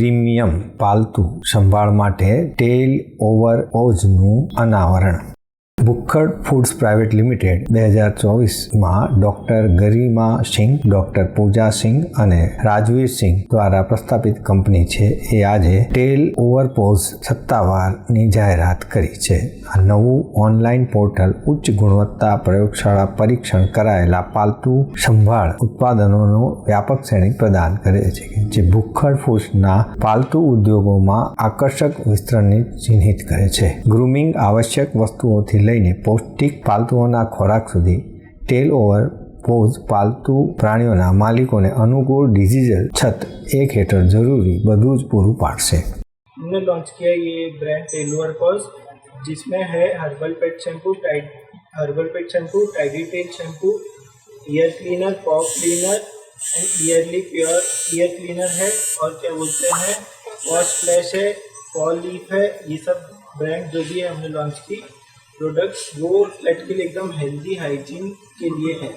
Premium પાલતુ સંભાળ માટે ટેલ ઓવર ઓઝનું અનાવરણ. ભુક્ખડ ફૂડ્સ પ્રાઇવેટ લિમિટેડ બે હજાર ચોવીસમાં ડોક્ટર ગરિમા સિંહ ડોક્ટર પૂજા સિંહ અને રાજવીર સિંહ દ્વારા પ્રસ્થાપિત કંપની છે. એ આજે ટેલ ઓવરપોઝ સત્તાવારની જાહેરાત કરી છે. આ નવું ઓનલાઈન પોર્ટલ ઉચ્ચ ગુણવત્તા પ્રયોગશાળા પરીક્ષણ કરાયેલા પાલતુ સંભાળ ઉત્પાદનોનો વ્યાપક શ્રેણી પ્રદાન કરે છે જે ભુક્ખડ ફૂડ્સના પાલતુ ઉદ્યોગોમાં આકર્ષક વિસ્તરણને ચિહ્નિત કરે છે. ગ્રુમિંગ આવશ્યક વસ્તુઓથી લઈને પૌષ્ટિક પાલતુઓના ખોરાક સુધી ટેલ ઓવર પોઝ પાલતુ પ્રાણીઓના માલિકોને અનુકૂળ ડિજિટલ છત એક હેઠળ જરૂરી બધું જ પૂરું પાડશે हमने लॉन्च किया ये ब्रांड टेलुअर पॉज जिसमें है herbal pet shampoo tide herbal pet shampoo tidy tail shampoo ear cleaner paw cleaner and early pure ear cleaner है और क्या बोलते हैं वॉश फ्लैश है पॉ लीफ है ये सब ब्रांड जो भी है हमने लॉन्च की प्रोडक्ट्स वो पेट के लिए एकदम हेल्दी हाइजीन के लिए है।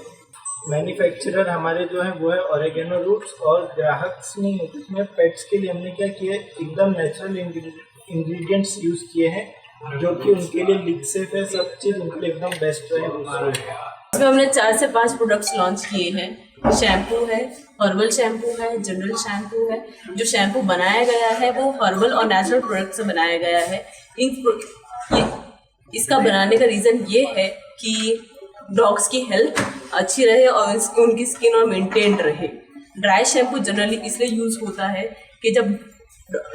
मैन्युफैक्चरर हमारे जो है, वो है ऑरेगेनो रूट्स और ग्राहक नहीं है इसमें पेट्स के लिए हमने क्या किया, एकदम नेचुरल इंग्रेडिएंट्स यूज़ किए हैं, जो कि उनके लिए लिग सेफ़ है, सब चीज़ उनके लिए एकदम बेस्ट रहे इसमें हमने चार से पाँच प्रोडक्ट्स लॉन्च किए हैं। शैम्पू है हर्बल शैम्पू है जनरल शैम्पू है। जो शैम्पू बनाया गया है, वो हर्बल और नेचुरल प्रोडक्ट से बनाया गया है। इन इसका बनाने का रीज़न ये है कि डॉग्स की हेल्थ अच्छी रहे और उनकी स्किन और मेंटेन्ड रहे। ड्राई शैम्पू जनरली इसलिए यूज़ होता है कि जब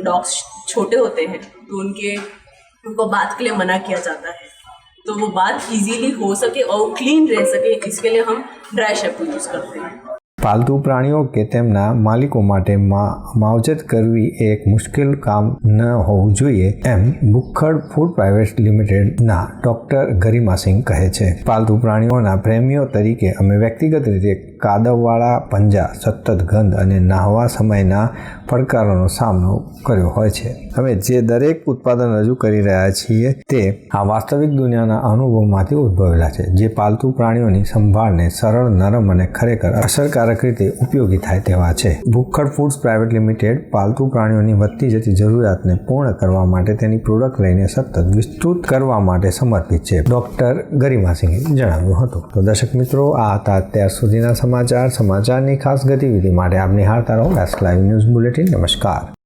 डॉग्स छोटे होते हैं तो उनके, उनको बात के लिए मना किया जाता है। तो वो बात इजीली हो सके और क्लीन रह सके, इसके लिए हम ड्राई शैम्पू यूज़ करते हैं। પાલતુ પ્રાણીઓ કે તેમના માલિકો માટે માવજત કરવી એ એક મુશ્કેલ કામ ન હોવું જોઈએ, એમ ભુખડ ફૂડ પ્રાઇવેટ લિમિટેડના ડોક્ટર ગરિમા સિંહ કહે છે. પાલતુ પ્રાણીઓના પ્રેમીઓ તરીકે અમે વ્યક્તિગત રીતે કાદવવાળા પંજા સતત ગંધ અને નાહવા સમયના પડકારોનો સામનો કર્યો હોય છે. અમે જે દરેક ઉત્પાદન રજૂ કરી રહ્યા છીએ તે આ વાસ્તવિક દુનિયાના અનુભવમાંથી ઉદ્ભવેલા છે, જે પાલતુ પ્રાણીઓની સંભાળને સરળ, નરમ અને ખરેખર અસરકારક રીતે ઉપયોગી થાય તેવા છે. ભૂખડ ફૂડ્સ પ્રાઇવેટ લિમિટેડ પાલતુ પ્રાણીઓની વધતી જતી જરૂરિયાતને પૂર્ણ કરવા માટે તેની પ્રોડક્ટ લઈને સતત વિસ્તૃત કરવા માટે સમર્પિત છે. ડોક્ટર ગરિમાસિંહે જણાવ્યું હતું. તો દર્શક મિત્રો, આ હતા અત્યાર સુધીના સમાચાર સમાચારની ખાસ ગતિવિધિ માટે આપ નિહાળતા રહો. વેસ્ટ લાઈવ ન્યૂઝ બુલેટિન નમસ્કાર.